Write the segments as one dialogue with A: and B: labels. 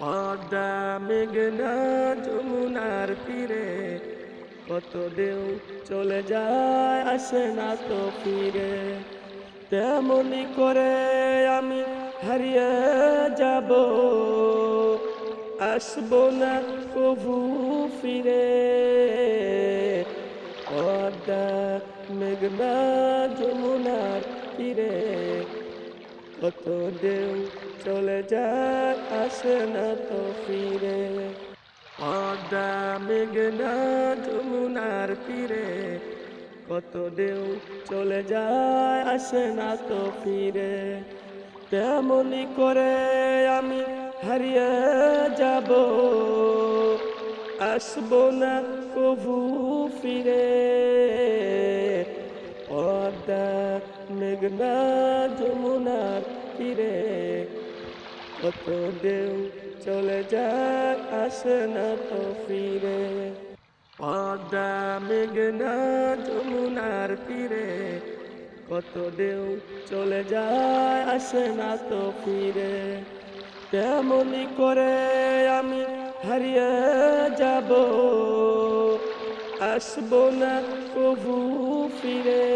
A: পদ্মা মেঘনা যমুনার তীরে কত ঢেউ চলে যায়, আসে না তো ফিরে। তেমনি করে আমি হারিয়ে যাব, আসব না কভু ফিরে। পদ্মা মেঘনা যমুনার তীরে কত ঢেউ চলে যায়, আসে না তো ফিরে। পদ্মা মেঘনা যমুনার তীরে কত ঢেউ চলে যায়, আসে না তো ফিরে। তেমনি করে আমি হারিয়ে যাব, আসব না কভু ফিরে। পদ্মা মেঘনা যমুনার তীরে কত ঢেউ চলে যায়, আসে না তো ফিরে। পদ্মা মেঘনা যমুনার তীরে কত ঢেউ চলে যায়, আসে না তো ফিরে। তেমনি করে আমি হারিয়ে যাব, আসব না কভু ফিরে।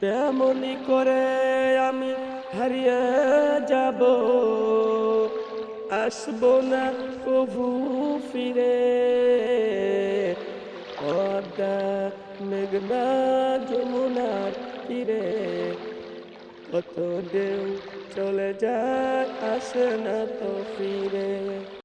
A: তেমনি করে আমি হারিয়ে যাব। আসব না কভু ফিরে। পদ্মা, মেঘনা, যমুনার তীরে। কত ঢেউ চলে যায়, আসে না তো ফিরে।